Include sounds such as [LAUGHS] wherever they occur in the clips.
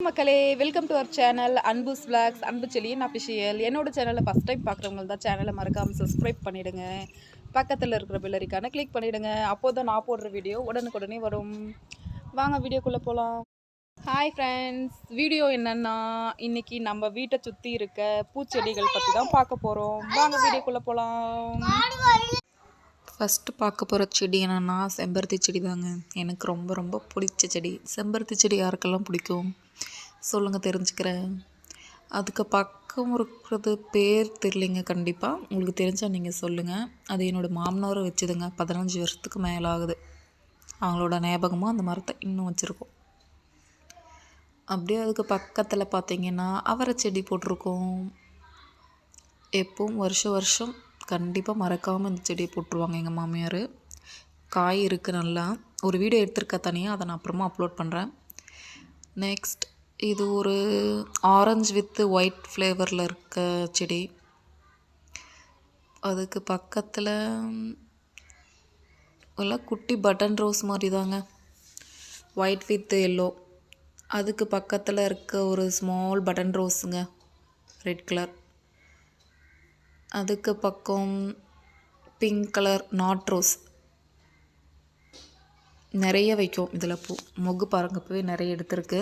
மக்களே welcome to our channel Anbu slacks அன்பு செலியன் அஃபிஷியல் என்னோட சேனலை ஃபஸ்ட் டைம் பார்க்குறவங்க தான் சேனலை மறக்காமல் சப்ஸ்கிரைப் பண்ணிவிடுங்க பக்கத்தில் இருக்கிற பில்லரிக்கான கிளிக் பண்ணிவிடுங்க அப்போ தான் நான் போடுற வீடியோ உடனுக்குடனே வரும். வாங்க வீடியோக்குள்ளே போகலாம் ஹாய் ஃப்ரெண்ட்ஸ் வீடியோ என்னென்னா இன்னைக்கு நம்ம வீட்டை சுற்றி இருக்க பூச்செடிகள் பற்றி தான் பார்க்க போகிறோம் வாங்க வீடியோக்குள்ளே போகலாம் ஃபஸ்ட்டு பார்க்க போகிற செடி என்னென்னா செம்பருத்தி செடி தாங்க எனக்கு ரொம்ப ரொம்ப பிடிச்ச செடி. செம்பருத்தி செடி யாருக்கெல்லாம் பிடிக்கும்? சொல்லுங்கள் தெரிஞ்சுக்கிறேன். அதுக்கு பக்கம் இருக்கிறது பேர் தெரியலைங்க கண்டிப்பாக உங்களுக்கு தெரிஞ்சால் நீங்கள் சொல்லுங்கள் அது என்னோடய மாமனாரை வச்சுதுங்க. பதினஞ்சு வருஷத்துக்கு மேலே ஆகுது அவங்களோட ஞாபகமாக அந்த மரத்தை இன்னும் வச்சுருக்கோம். அப்படியே அதுக்கு பக்கத்தில் பார்த்தீங்கன்னா அவரை செடி போட்டிருக்கோம். எப்பவும் வருஷம் வருஷம் கண்டிப்பாக மறக்காமல் இந்த செடியை போட்டுருவாங்க எங்கள் மாமியார். காய் இருக்குது நல்லா. ஒரு வீடியோ எடுத்திருக்க தனியாக அதை நான் அப்புறமா அப்லோட் பண்ணுறேன் நெக்ஸ்ட் இது ஒரு ஆரஞ்சு வித்து ஒயிட் ஃப்ளேவரில் இருக்க செடி. அதுக்கு பக்கத்தில் எல்லாம் குட்டி பட்டன் ரோஸ் மாதிரி தாங்க ஒயிட் வித் எல்லோ அதுக்கு பக்கத்தில் இருக்க ஒரு ஸ்மால் பட்டன் ரோஸுங்க ரெட் கலர் அதுக்கு பக்கம் பிங்க் கலர் நாட் ரோஸ் நிறைய வைக்கும் இதில் பூ. மொக்கு பாருங்க பூவே நிறைய எடுத்திருக்கு.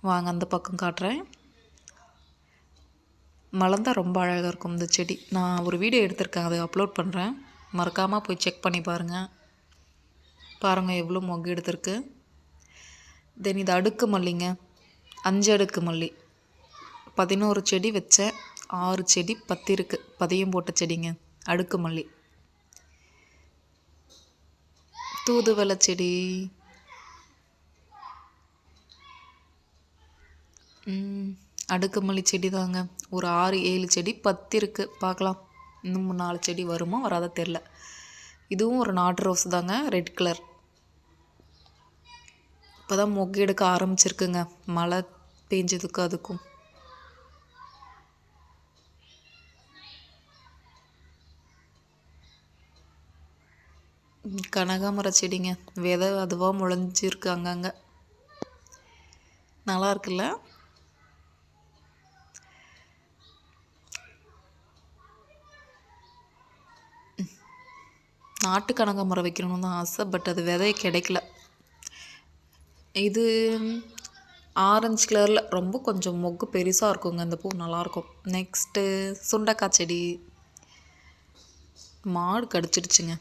வாங்க அந்த பக்கம் காட்டுறேன். மலர்ந்தா ரொம்ப அழகாக இருக்கும் இந்த செடி. நான் ஒரு வீடியோ எடுத்திருக்கேன் அதை அப்லோட் பண்ணுறேன் மறக்காமல் போய் செக் பண்ணி பாருங்கள் பாருங்கள் எவ்வளோ மொக்கு எடுத்திருக்கு. தென் இது அடுக்கு மல்லிங்க. அஞ்சு அடுக்கு மல்லி. பதினோரு செடி வச்சேன் ஆறு செடி பத்து இருக்கு. பதியம் போட்ட செடிங்க. அடுக்கு மல்லி. தூதுவளை செடி. அடுக்கு மல்லி செடி தாங்க. ஒரு ஆறு ஏழு செடி பத்து இருக்கு. பார்க்கலாம். இன்னும் நாலு செடி வருமா வராத தெரில இதுவும் ஒரு நாட்டு ரோஸ் தாங்க. Red colour. இப்போ தான் மொக்கு எடுக்க ஆரம்பிச்சிருக்குங்க. மழை பெஞ்சதுக்கு அதுக்கும். கனகாமர செடிங்க. விதை அதுவாக முளைஞ்சிருக்கு அங்கங்கே. நல்லா இருக்குல்ல? நாட்டு கனகாமரம் வைக்கணும்னு தான் ஆசை பட் அது விதை கிடைக்கல. இது ஆரஞ்சு கலரில் ரொம்ப கொஞ்சம் மொக்கு பெருசாக இருக்குங்க. அந்த பூ நல்லாயிருக்கும் நெக்ஸ்ட்டு சுண்டக்காய் செடி. மாடு கடிச்சிடுச்சுங்க.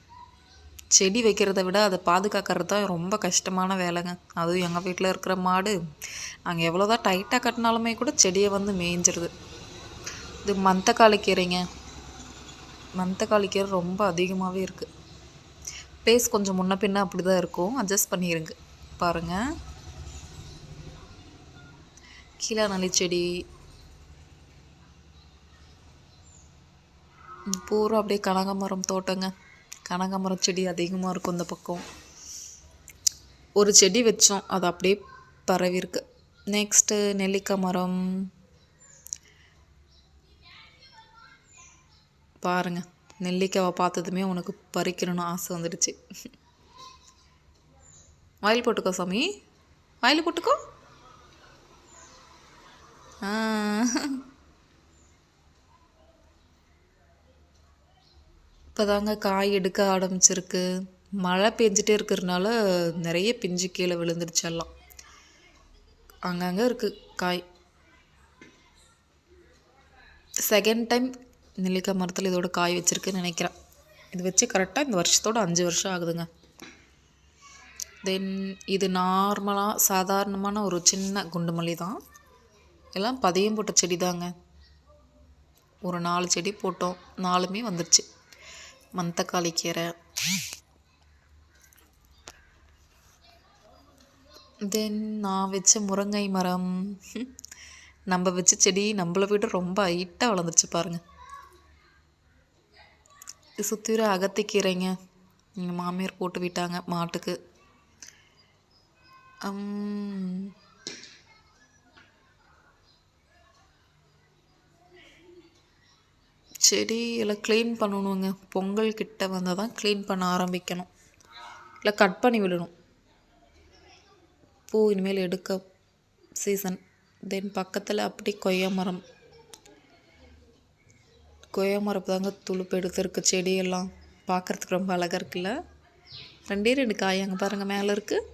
செடி வைக்கிறத விட அதை பாதுகாக்கிறது தான் ரொம்ப கஷ்டமான வேலைங்க. அதுவும் எங்கள் வீட்டில் இருக்கிற மாடு நாங்கள் எவ்வளோதான் டைட்டாக கட்டினாலுமே கூட செடியை வந்து மேய்ஞ்சிருது. இது மந்தக்காளி கீரைங்க. மந்தக்காளி கீரை ரொம்ப அதிகமாகவே இருக்குது பேஸ் கொஞ்சம் முன்ன பின்ன அப்படி தான் இருக்கும். அட்ஜஸ்ட் பண்ணிடுங்க பாருங்கள் கீழே நல்லி செடி. பூரா அப்படியே கனகாமரம் தோட்டங்க. கனகாமரம் செடி அதிகமாக இருக்கும் இந்த பக்கம். ஒரு செடி வச்சோம் அது அப்படியே பரவிருக்கு நெக்ஸ்ட்டு நெல்லிக்காய் மரம். பாருங்க நெல்லிக்காவை பார்த்ததுமே உனக்கு பறிக்கணும்னு ஆசை வந்துடுச்சு. வாயில் போட்டுக்கோ சாமி. வாயில் போட்டுக்கோ. இப்போ தாங்க காய் எடுக்க ஆரம்பிச்சிருக்கு. மழை பெஞ்சிட்டே இருக்கிறதுனால நிறைய பிஞ்சு கீழே விழுந்துருச்சு எல்லாம். அங்கங்கே இருக்குது காய். செகண்ட் டைம் நெல்லிக்காய் மரத்தில் இதோட காய் வச்சுருக்குன்னு நினைக்கிறேன். இது வச்சு கரெக்டாக இந்த வருஷத்தோட அஞ்சு வருஷம் ஆகுதுங்க. தென் இது நார்மலாக சாதாரணமான ஒரு சின்ன குண்டு மல்லி தான். எல்லாம் பதியம் போட்ட செடி தாங்க ஒரு நாலு செடி போட்டோம். நாலுமே வந்துருச்சு. மந்தக்காளி கீரை தென் நான் வச்ச முருங்கை மரம். நம்ம வச்ச செடி நம்மளை விட ரொம்ப ஹைட்டாக வளர்ந்துருச்சு பாருங்கள் இது அகத்திக்கீரைங்க. எங்கள் மாமியார் போட்டு விட்டாங்க மாட்டுக்கு. Um, உம், க்ளீன் பண்ணணுங்க. பொங்கல் கிட்ட வந்தால் தான் க்ளீன் பண்ண ஆரம்பிக்கணும். இல்லை கட் பண்ணி விடணும். பூ இனிமேல் எடுக்க சீசன் தென் பக்கத்தில் அப்படி கொய்யா மரம். கொய்யா மரம் தாங்க துளுப்பு எடுத்துருக்கு செடியெல்லாம். பார்க்குறதுக்கு ரொம்ப அழகாக இருக்குல்ல? ரெண்டே ரெண்டு காய் அங்கே பாருங்கள் மேலே இருக்குது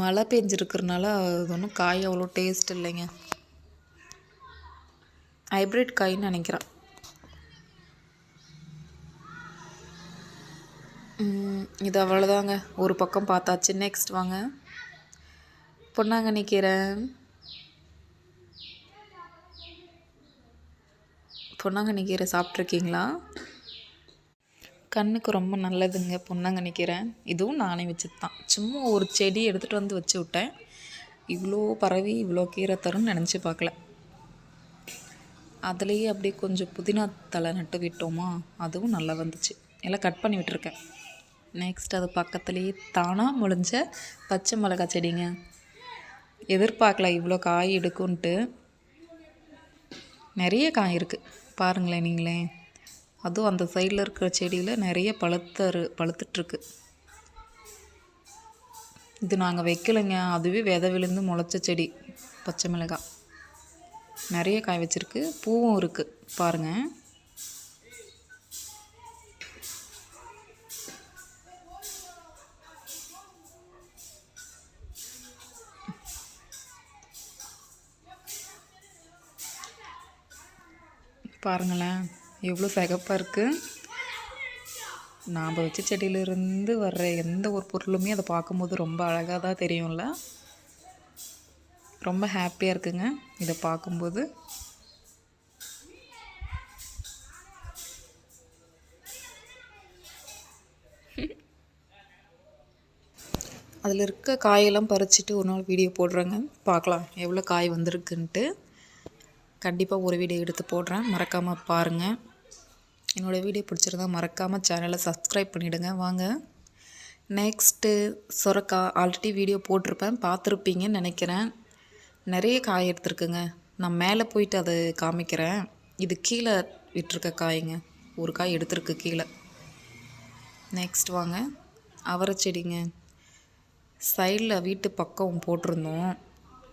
மழை பெஞ்சிருக்கிறனால அது ஒன்றும் காய் அவ்வளோ டேஸ்ட் இல்லைங்க. ஹைப்ரிட் காயின்னு நினைக்கிறேன். இது அவ்வளோதாங்க ஒரு பக்கம் பார்த்தாச்சு. நெக்ஸ்ட் வாங்க. பொன்னாங்கண்ணி கீரை. பொன்னாங்கண்ணி கீரை சாப்பிட்ருக்கீங்களா? கண்ணுக்கு ரொம்ப நல்லதுங்க பொன்னாங்கண்ணி கீரை. இதுவும் நானே வச்சது தான் சும்மா ஒரு செடி எடுத்துகிட்டு வந்து வச்சு விட்டேன். இவ்வளோ பரவி இவ்வளோ கீரை தரும்னு நினச்சி பார்க்கல. அதுலேயே அப்படியே கொஞ்சம் புதினா தலை நட்டு விட்டோமா? அதுவும் நல்லா வந்துச்சு. எல்லாம் கட் பண்ணி விட்டுருக்கேன். நெக்ஸ்ட் அது பக்கத்துலேயே தானாக முளைஞ்ச பச்சை மிளகாய் செடிங்க. எதிர்பார்க்கல இவ்வளோ காய் எடுக்கும்ன்ட்டு. நிறைய காய் இருக்குது பாருங்களேன் நீங்களே. அதுவும் அந்த சைடில் இருக்கிற செடியில் நிறைய பழுத்தரு பழுத்துட்ருக்கு. இது நாங்கள் வைக்கலைங்க. அதுவே விதை விழுந்து முளைச்ச செடி பச்சை மிளகாய் நிறைய காய் வச்சுருக்கு. பூவும் இருக்குது பாருங்கள் பாருங்களேன். எவ்வளோ சிகப்பாக இருக்குது நாம் வச்ச செடியிலிருந்து வர்ற எந்த ஒரு பொருளுமே அதை பார்க்கும்போது ரொம்ப அழகாக தான் தெரியும்ல. ரொம்ப ஹாப்பியாக இருக்குங்க. இதை பார்க்கும்போது அதில் இருக்க காயெல்லாம் பறிச்சுட்டு ஒரு நாள் வீடியோ போடுறேங்க. பார்க்கலாம் எவ்வளோ காய் வந்திருக்குன்ட்டு. கண்டிப்பாக ஒரு வீடியோ எடுத்து போடுறேன். மறக்காமல் பாருங்கள் என்னோடய வீடியோ பிடிச்சிருந்தா மறக்காமல் சேனலை சப்ஸ்கிரைப் பண்ணிவிடுங்க வாங்க. நெக்ஸ்ட்டு சொரக்கா ஆல்ரெடி வீடியோ போட்டிருப்பேன். பார்த்துருப்பீங்கன்னு நினைக்கிறேன். நிறைய காய் எடுத்துருக்குங்க. நான் மேலே போயிட்டு அதை காமிக்கிறேன். இது கீழே விட்டுருக்க காய்ங்க. ஒரு காய் எடுத்துருக்கு கீழே. நெக்ஸ்ட் வாங்க. அவரை செடிங்க. சைடில் வீட்டு பக்கம் போட்டிருந்தோம்.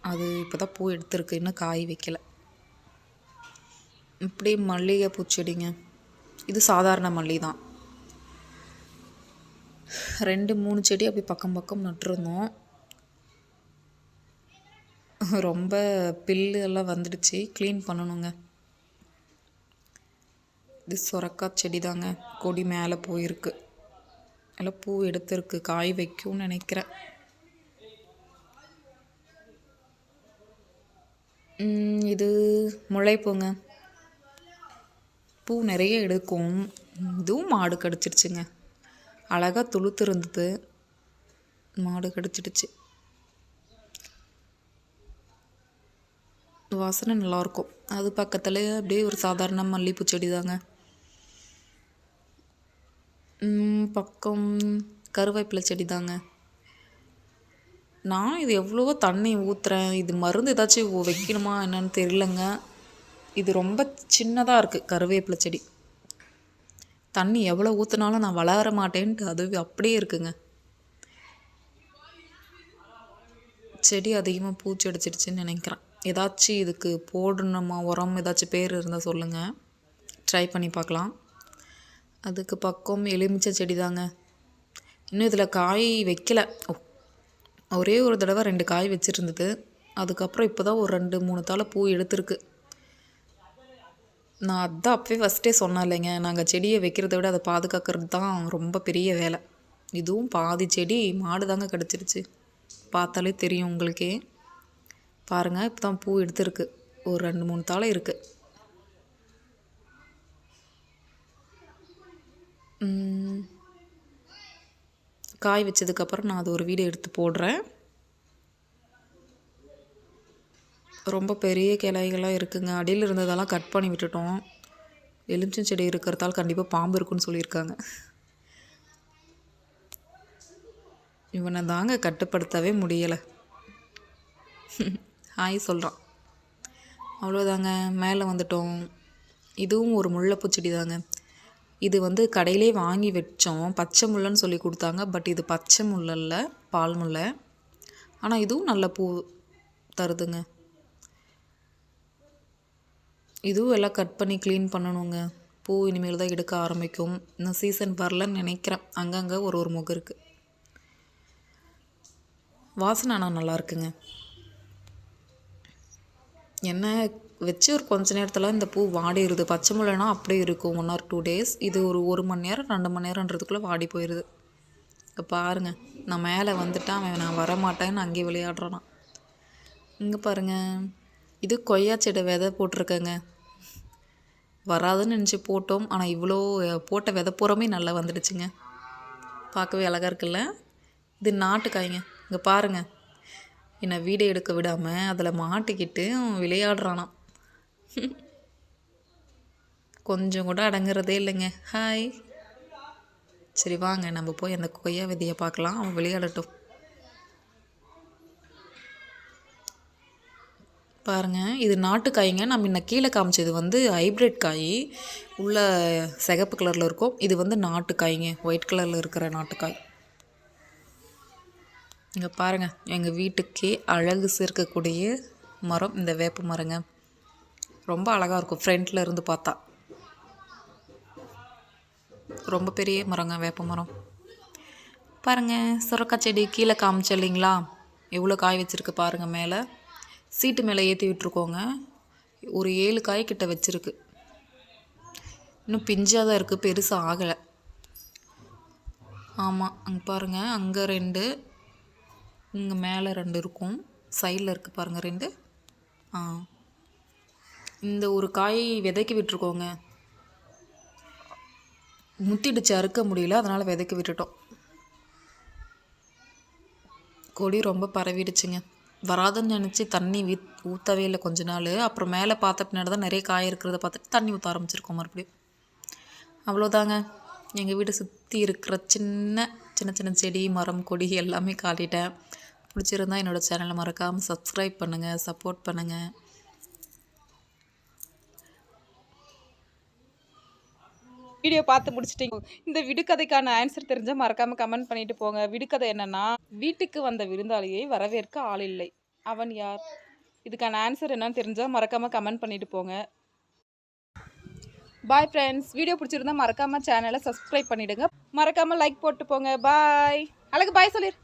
அது இப்போ தான் பூ எடுத்துருக்கு. இன்னும் காய் வைக்கல. இப்படி மல்லிகை பூச்செடிங்க இது சாதாரண மல்லி தான். ரெண்டு மூணு செடி அப்படி பக்கம் பக்கம் நட்டுருந்தோம். [LAUGHS] ரொம்ப பில்லு எல்லாம் வந்துடுச்சு. க்ளீன் பண்ணணுங்க. இது சுரக்காய் செடி தாங்க. கொடி மேலே போயிருக்கு. எல்லாம் பூ எடுத்துருக்கு. காய் வைக்கும்னு நினைக்கிறேன். இது முளைப்பூங்க பூ நிறைய எடுக்கும். இதுவும் மாடு கடிச்சிடுச்சுங்க. அழகாக துளுத்து இருந்தது மாடு கடிச்சிடுச்சு. வாசனை நல்லாயிருக்கும் அது பக்கத்தில் அப்படியே ஒரு சாதாரண மல்லிகைப்பூ செடி தாங்க. பக்கம் கருவேப்பிலை செடி தாங்க. நான் இது எவ்வளவோ தண்ணி ஊற்றுறேன் இது மருந்து ஏதாச்சும் வைக்கணுமா என்னன்னு தெரியலங்க. இது ரொம்ப சின்னதாக இருக்குது கருவேப்பிலை செடி. தண்ணி எவ்வளோ ஊற்றினாலும் நான் வளர மாட்டேன்ட்டு அதுவே அப்படியே இருக்குங்க. செடி அதிகமாக பூச்சி அடிச்சிடுச்சுன்னு நினைக்கிறேன். ஏதாச்சும் இதுக்கு போடணுமா? உரம் ஏதாச்சும் பேர் இருந்தால் சொல்லுங்கள் ட்ரை பண்ணி பார்க்கலாம். அதுக்கு பக்கம் எலுமிச்சை செடி தாங்க. இன்னும் இதில் காய் வைக்கல. ஓ ஒரே ஒரு தடவை ரெண்டு காய் வச்சுருந்தது. அதுக்கப்புறம் இப்போ தான் ஒரு ரெண்டு மூணு தாளை பூ எடுத்திருக்கு. நான் அதான் அப்பவே ஃபஸ்ட்டே சொன்னேன் இல்லைங்க நாங்கள் செடியை வைக்கிறத விட அதை பாதுகாக்கிறது தான் ரொம்ப பெரிய வேலை. இதுவும் பாதி செடி மாடு தாங்க கிடச்சிருச்சு. பார்த்தாலே தெரியும் உங்களுக்கே. பாருங்கள் இப்போ தான் பூ எடுத்துருக்கு. ஒரு ரெண்டு மூணு தாளை இருக்குது காய் வச்சதுக்கப்புறம் நான் அது ஒரு வீடியோ எடுத்து போடுறேன். ரொம்ப பெரிய கிளைகளாக இருக்குங்க. அடியில் இருந்ததெல்லாம் கட் பண்ணி விட்டுட்டோம். எலுமிச்சம் செடி இருக்கிறதால கண்டிப்பாக பாம்பு இருக்குன்னு சொல்லியிருக்காங்க. இவனை தாங்க கட்டுப்படுத்தவே முடியலை. ஹாய் சொல்கிறான் அவ்வளோதாங்க மேலே வந்துட்டோம். இதுவும் ஒரு முல்லைப்பூ செடி தாங்க. இது வந்து கடையிலே வாங்கி வச்சோம். பச்சை முல்லைன்னு சொல்லி கொடுத்தாங்க. பட் இது பச்சை முல்லை பால் முல்லை. ஆனால் இதுவும் நல்ல பூ தருதுங்க. இதுவும் எல்லாம் கட் பண்ணி க்ளீன் பண்ணணுங்க. பூ இனிமேல் தான் எடுக்க ஆரம்பிக்கும். இன்னும் சீசன் வரலன்னு நினைக்கிறேன். அங்கங்கே ஒரு ஒரு முகம் இருக்குது வாசனை ஆனால் நல்லா இருக்குங்க. என்ன வச்சு ஒரு கொஞ்ச நேரத்தில் இந்த பூ வாடிடுது பச்சை முளைனா அப்படியே இருக்கும் ஒன் ஆர் டூ டேஸ் இது ஒரு ஒரு மணி நேரம் ரெண்டு மணி நேரன்றதுக்குள்ளே வாடி போயிடுது இப்போ பாருங்க. நான் மேலே வந்துட்டேன் அவன் நான் வரமாட்டேன்னு அங்கேயே விளையாடுறான். இங்கே பாருங்க. இது கொய்யா செடி விதை போட்டிருக்கேங்க. வராதுன்னு நினச்சி போட்டோம். ஆனால் இவ்வளோ போட்ட விதை பூரமே நல்லா வந்துடுச்சுங்க. பார்க்கவே அழகாக இருக்குல்ல? இது நாட்டுக்காய்ங்க. இங்கே பாருங்க. என்னை வீடியோ எடுக்க விடாமல் அதில் மாட்டிக்கிட்டு அவன் விளையாடுறானாம். கொஞ்சம் கூட அடங்குறதே இல்லைங்க. ஹாய் சரி வாங்க நம்ம போய் அந்த கொய்யா விதையை பார்க்கலாம். அவன் விளையாடட்டும். பாருங்க இது நாட்டு காய்ங்க நம்ம முன்ன கீழே காமிச்சது வந்து ஹைப்ரிட் காய். உள்ள சிகப்பு கலரில் இருக்கும். இது வந்து நாட்டு காய்ங்க ஒயிட் கலரில் இருக்கிற நாட்டுக்காய். இங்கே பாருங்கள் எங்கள் வீட்டுக்கே அழகு சேர்க்கக்கூடிய மரம் இந்த வேப்ப மரங்க. ரொம்ப அழகாக இருக்கும். ஃப்ரண்ட்டில் இருந்து பார்த்தா. ரொம்ப பெரிய மரங்க வேப்ப மரம். பாருங்கள் சுரக்காய் செடி கீழே காமிச்ச இல்லைங்களா? எவ்வளோ காய் வச்சுருக்கு பாருங்கள் மேலே. சீட்டு மேலே ஏற்றி விட்டுருக்கோங்க. ஒரு ஏழு காய் கிட்ட வச்சுருக்கு. இன்னும் பிஞ்சாக தான் இருக்குது பெருசாக ஆகலை. ஆமாம் அங்கே பாருங்கள் அங்கே ரெண்டு இங்கே மேலே ரெண்டு இருக்கும். சைடில் இருக்குது பாருங்கள் ரெண்டு. ஆ. இந்த ஒரு காய் விதைக்கி விட்டுருக்கோங்க. முத்திடுச்சு அறுக்க முடியல அதனால் விதைக்கி விட்டுட்டோம். கொடி ரொம்ப பரவிடுச்சுங்க. வராதுன்னு நினச்சி தண்ணி வீ ஊற்றவே இல்லை கொஞ்ச நாள். அப்புறம் மேலே பார்த்த பின்னாடி தான் நிறைய காய் இருக்கிறத பார்த்துட்டு தண்ணி ஊற்ற ஆரம்பிச்சிருக்கோம் மறுபடியும். அவ்வளோதாங்க எங்கள் வீடு சுற்றி இருக்கிற சின்ன சின்ன சின்ன செடி மரம் கொடி எல்லாமே காட்டிட்டேன் பிடிச்சிருந்தா என்னோடய சேனலை மறக்காமல் சப்ஸ்கிரைப் பண்ணுங்கள் சப்போர்ட் பண்ணுங்கள் வீடியோ பார்த்து முடிச்சிட்டீங்க. இந்த விடுகதைக்கான ஆன்சர் தெரிஞ்சால் மறக்காமல் கமெண்ட் பண்ணிட்டு போங்க. விடுகதை என்னன்னா வீட்டுக்கு வந்த விருந்தாளியை வரவேற்க ஆள் இல்லை. அவன் யார்? இதுக்கான ஆன்சர் என்னன்னு தெரிஞ்சால் மறக்காமல் கமெண்ட் பண்ணிட்டு போங்க. பாய் ஃப்ரெண்ட்ஸ் வீடியோ பிடிச்சிருந்தா மறக்காமல் சேனலை சப்ஸ்கிரைப் பண்ணிடுங்க. மறக்காமல் லைக் போட்டு போங்க. பாய் அழகு பாய் சொல்லிடு